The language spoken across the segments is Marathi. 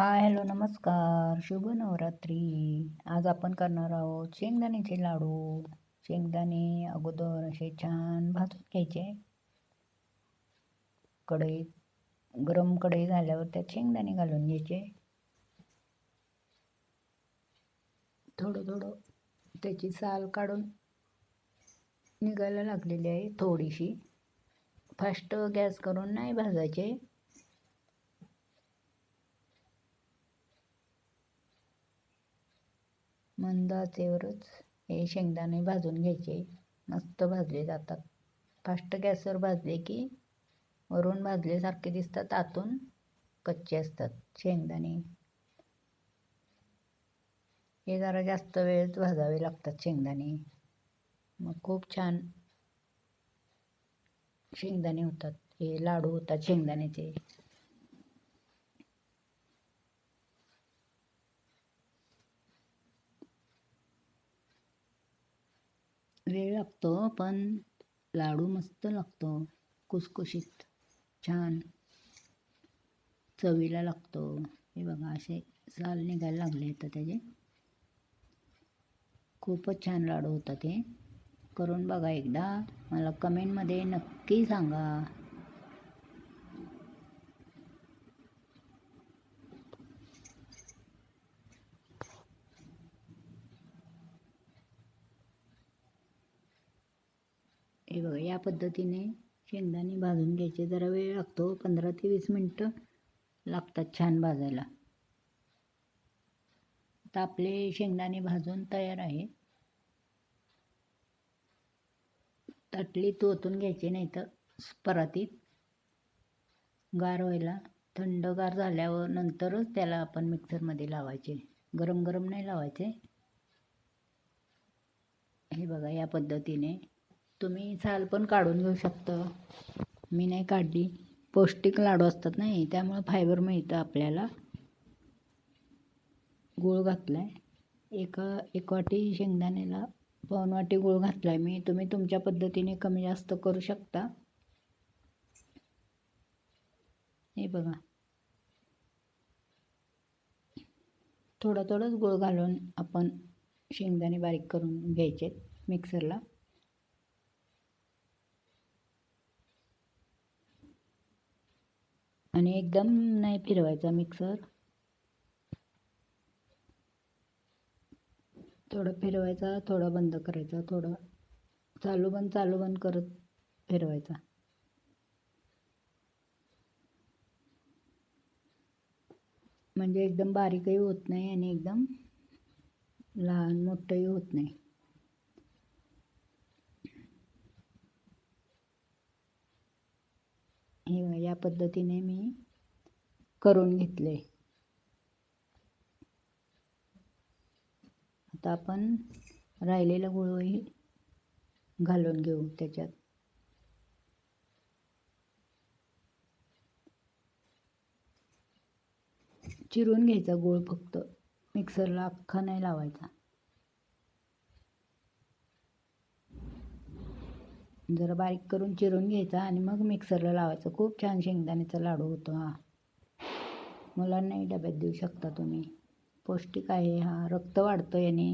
हाय हॅलो नमस्कार. शुभ नवरात्री. आज आपण करणार आहोत शेंगदाण्याचे लाडू. शेंगदाणे अगोदर असे छान भाजून घ्यायचे. कढई गरम कढई झाल्यावर त्यात शेंगदाणे घालून घ्यायचे. थोडं थोडं त्याची साल काढून निघायला लागलेली आहे थोडीशी. फास्ट गॅस करून नाही भाजायचे. मंद आचेवरच हे शेंगदाणे भाजून घ्यायचे. मस्त भाजले जातात. फास्ट गॅसवर भाजले की वरून भाजल्यासारखे दिसतात. आतून कच्चे असतात शेंगदाणे. हे जरा जास्त वेळच भाजावे लागतात शेंगदाणे. मग खूप छान शेंगदाणे होतात. हे लाडू होतात शेंगदाण्याचे वेळ लागतो पण लाडू मस्त लागतो. कुसकुशीत छान चवीला लागतो. हे बघा असे साल निघायला लागले तर त्याचे. खूपच छान लाडू होतात हे. करून बघा एकदा. मला कमेंटमध्ये नक्की सांगा. हे बघा या पद्धतीने शेंगदाणे भाजून घ्यायचे. जरा वेळ लागतो पंधरा ते वीस मिनटं लागतात छान भाजायला. आता आपले शेंगदाणे भाजून तयार आहे. ताटली ओतून घ्यायचे नाही तर परातीत गार व्हायला थंडगार झाल्यावर नंतरच त्याला आपण मिक्सरमध्ये लावायचे. गरम गरम नाही लावायचे. हे बघा या पद्धतीने तुम्ही साल पण काढून घेऊ शकता. मी नाही काढली. पौष्टिक लाडू असतात नाही त्यामुळं फायबर मिळतं आपल्याला. गूळ घातला आहे एका एक वाटी शेंगदाण्याला पाऊन वाटी गूळ घातला आहे मी तुम्ही तुमच्या पद्धतीने कमी जास्त करू शकता. हे बघा. थोडं थोडंच गूळ घालून आपण शेंगदाणे बारीक करून घ्यायचे मिक्सरला आणि एकदम नाही फिरवायचा मिक्सर थोडं फिरवायचा थोडा बंद करायचा थोडं चालू बंद चालू बंद करत फिरवायचा. म्हणजे एकदम बारीकही होत नाही आणि एकदम लहान मोठंही होत नाही हे या पद्धतीने मी करून घेतले. आता आपण राहिलेला गुळही घालून घेऊ त्याच्यात. चिरून घ्यायचा गूळ फक्त. मिक्सरला अख्खा नाही लावायचा. जरा बारीक करून चिरून घ्यायचा आणि मग मिक्सरला लावायचं. खूप छान शेंगदाण्याचा लाडू होतो हा. मुलांनाही डब्यात देऊ शकता तुम्ही. पौष्टिक आहे हा. रक्त वाढतं याने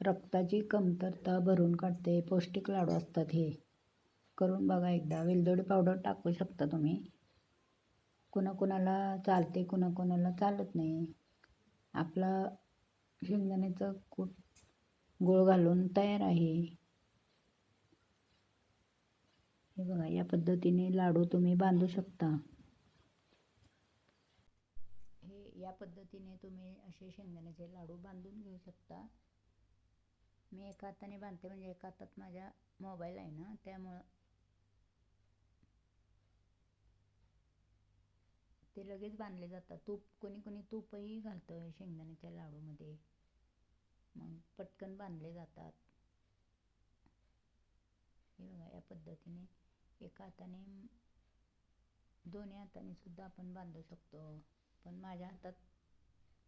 रक्ताची कमतरता भरून काढते. पौष्टिक लाडू असतात हे. करून बघा एकदा. वेलदोडी पावडर टाकू शकता तुम्ही. कुणाकुणाला चालते कुणाकुणाला चालत नाही. आपला शेंगदाण्याचं कूट गोळ घालून तयार आहे. हे बघा या पद्धतीने लाडू तुम्ही बांधू शकता. हे या पद्धतीने तुम्ही असे शेंगदाण्याचे लाडू बांधून घेऊ शकता. मी एका हाताने बांधते म्हणजे एका हातात माझ्या मोबाईल आहे ना त्यामुळं ते लगेच बांधले जातात. तूप कोणी कोणी तूपही घालतं शेंगदाण्याच्या लाडूमध्ये. मग पटकन बांधले जातात. हे बघा या पद्धतीने एका हाताने दोन्ही हाताने सुद्धा आपण बांधू शकतो. पण माझ्या हातात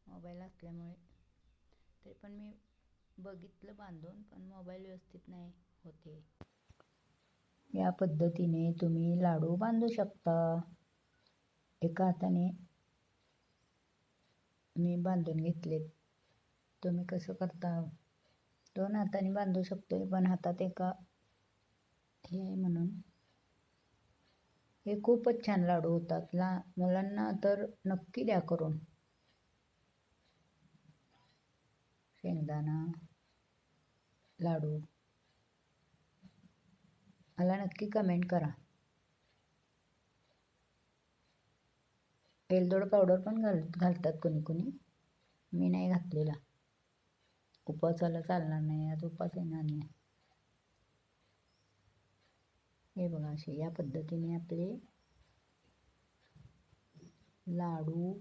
मोबाईल असल्यामुळे तरी पण मी बघितलं बांधून पण मोबाईल व्यवस्थित नाही होते. या पद्धतीने तुम्ही लाडू बांधू शकता. एका हाताने मी बांधून घेतलेत. तुम्ही कसं करता? दोन हाताने बांधू शकतोय पण हातात एका हे आहे म्हणून. हे खूपच छान लाडू होतात. ला मुलांना तर नक्की द्या करून. शेंगदाणा लाडू. मला नक्की कमेंट करा. वेलदोड पावडर पण घाल घालतात कोणी कोणी. मी नाही घातलेला. उपवासाला चालणार नाही आज उपवास येणार नाही. हे बघा असे या पद्धतीने आपले लाडू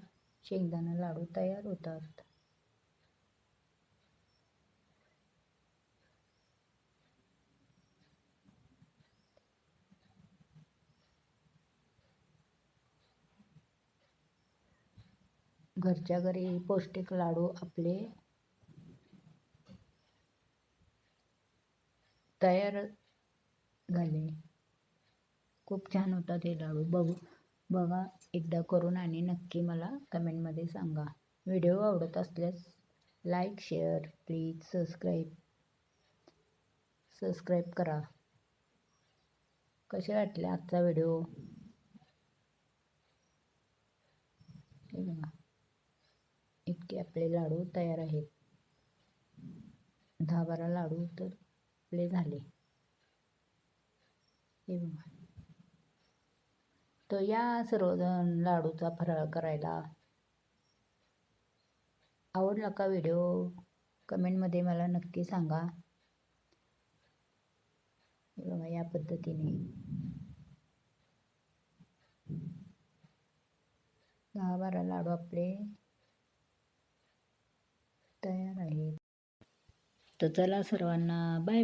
शेंगदाणा लाडू तयार होतात. घरच्या घरी पौष्टिक लाडू आपले तयार झाले. खूप छान होतात हे लाडू. बघू बघा एकदा करून आणि नक्की मला कमेंटमध्ये सांगा. व्हिडिओ आवडत असल्यास like share please subscribe subscribe करा. कसे वाटले आजचा व्हिडिओ? हे बघा. इतके आपले लाडू तयार आहेत. दहा बारा लाडू तर आपले झाले. हे बघा. तर या सर्वजण लाडूचा फराळ करायला आवडला का व्हिडिओ? कमेंटमध्ये मला नक्की सांगा. हे बघा या पद्धतीने. दहा बारा लाडू आपले तयार आहेत. तर चला सर्वांना बाय बाय